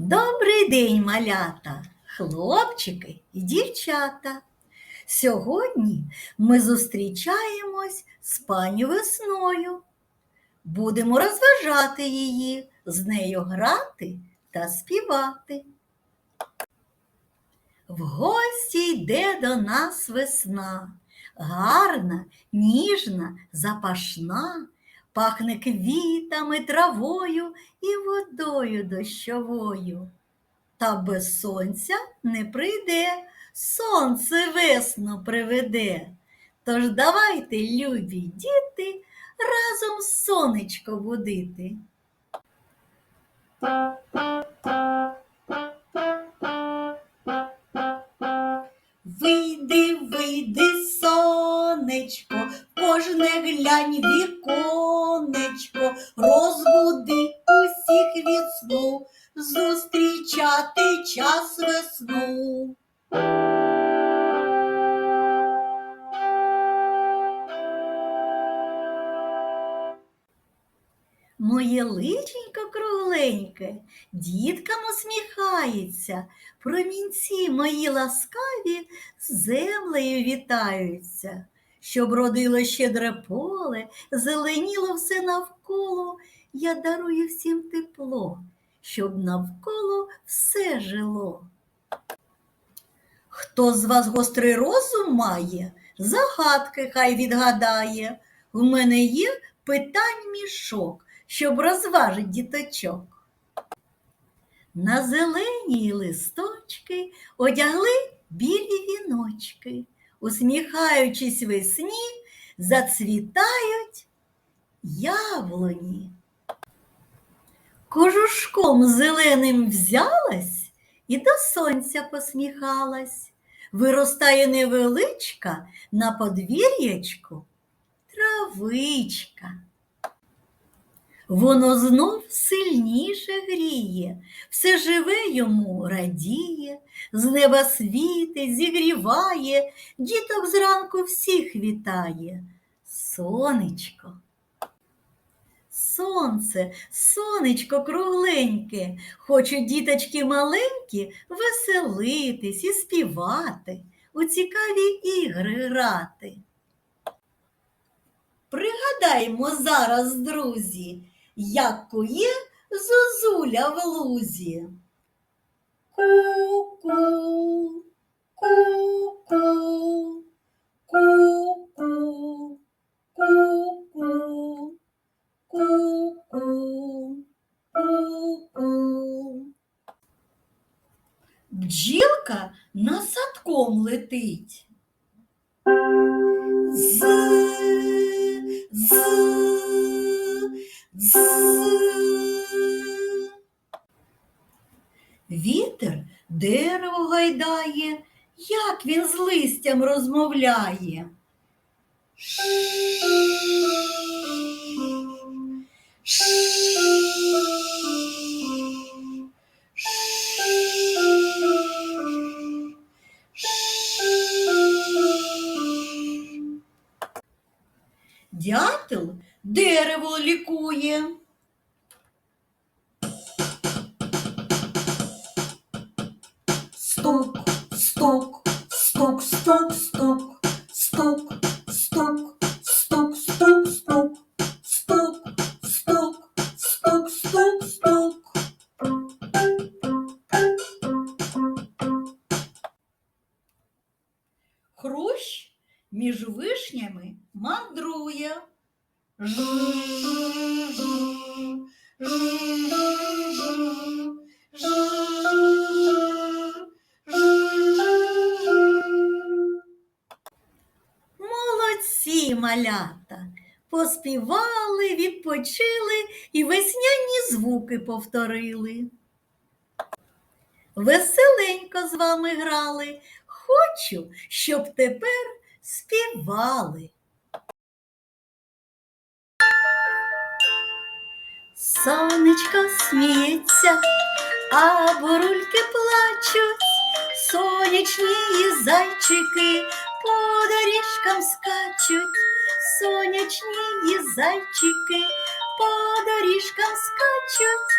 Добрий день, малята, хлопчики і дівчата. Сьогодні ми зустрічаємось з пані весною. Будемо розважати її, з нею грати та співати. В гості йде до нас весна, гарна, ніжна, запашна, пахне квітами, травою і водою дощовою. Та без сонця не прийде, сонце весну приведе. Тож давайте, любі діти, разом сонечко будити. Вийди, вийди, сонечко, кожне глянь віконечко, розбуди усіх від сну, зустрічати час весну. Моє личенько кругленьке, діткам усміхається, промінці мої ласкаві землею вітаються, щоб родило щедре поле, зеленіло все навколо, я дарую всім тепло, щоб навколо все жило. Хто з вас гострий розум має, загадки хай відгадає. В мене є питань мішок, щоб розважить діточок. На зелені листочки одягли білі віночки, усміхаючись весні, зацвітають яблуні. Кожушком зеленим взялась і до сонця посміхалась. Виростає невеличка на подвір'ячку травичка. Воно знов сильніше гріє, все живе йому радіє, з неба світить, зігріває, діток зранку всіх вітає. Сонечко. Сонце, сонечко кругленьке, хочуть діточки маленькі веселитись і співати, у цікаві ігри грати. Пригадаймо зараз, друзі, як кує зозуля в лузі. Ку-ку, ку-ку, ку-ку, ку-ку, ку-ку, ку-ку. Бджілка над садком летить. З, з, з. Вітер дерево гайдає, як він з листям розмовляє. Дятел дерево лікує. Стук, стук, стук, стук, стук, стук, стук, стук, стук, стук, стук, стук, стук, стук, стук. Хрущ між вишнями мандрує. Молодці малята! Поспівали, відпочили і весняні звуки повторили. Веселенько з вами грали, хочу, щоб тепер співали. Сонечко сміється, а бурульки плачуть, сонячні зайчики по доріжкам скачуть, сонячні зайчики по доріжкам скачуть.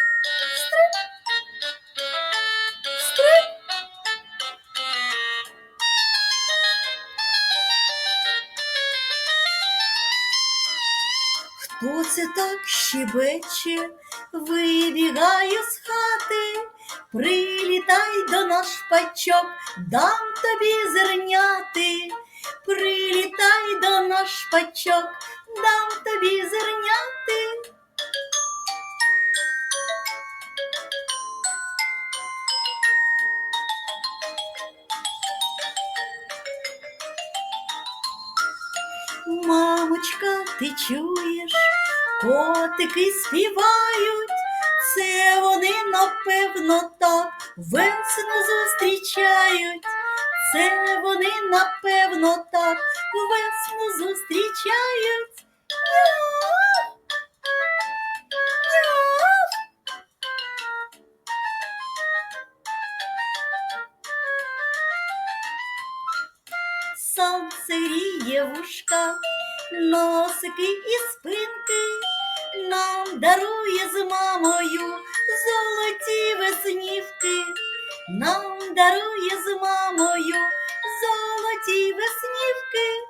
Сонце так щебече, вибігаю з хати, прилітай до наш пачок, дам тобі зерняти, прилітай до наш пачок, дам тобі зерняти. Мамочка, ти чуєш, котики співають, це вони напевно так весну зустрічають, це вони напевно так весну зустрічають. Сонце гріє вушка, носики і спинки, дарує з мамою золоті веснівки, нам дарує з мамою золоті веснівки.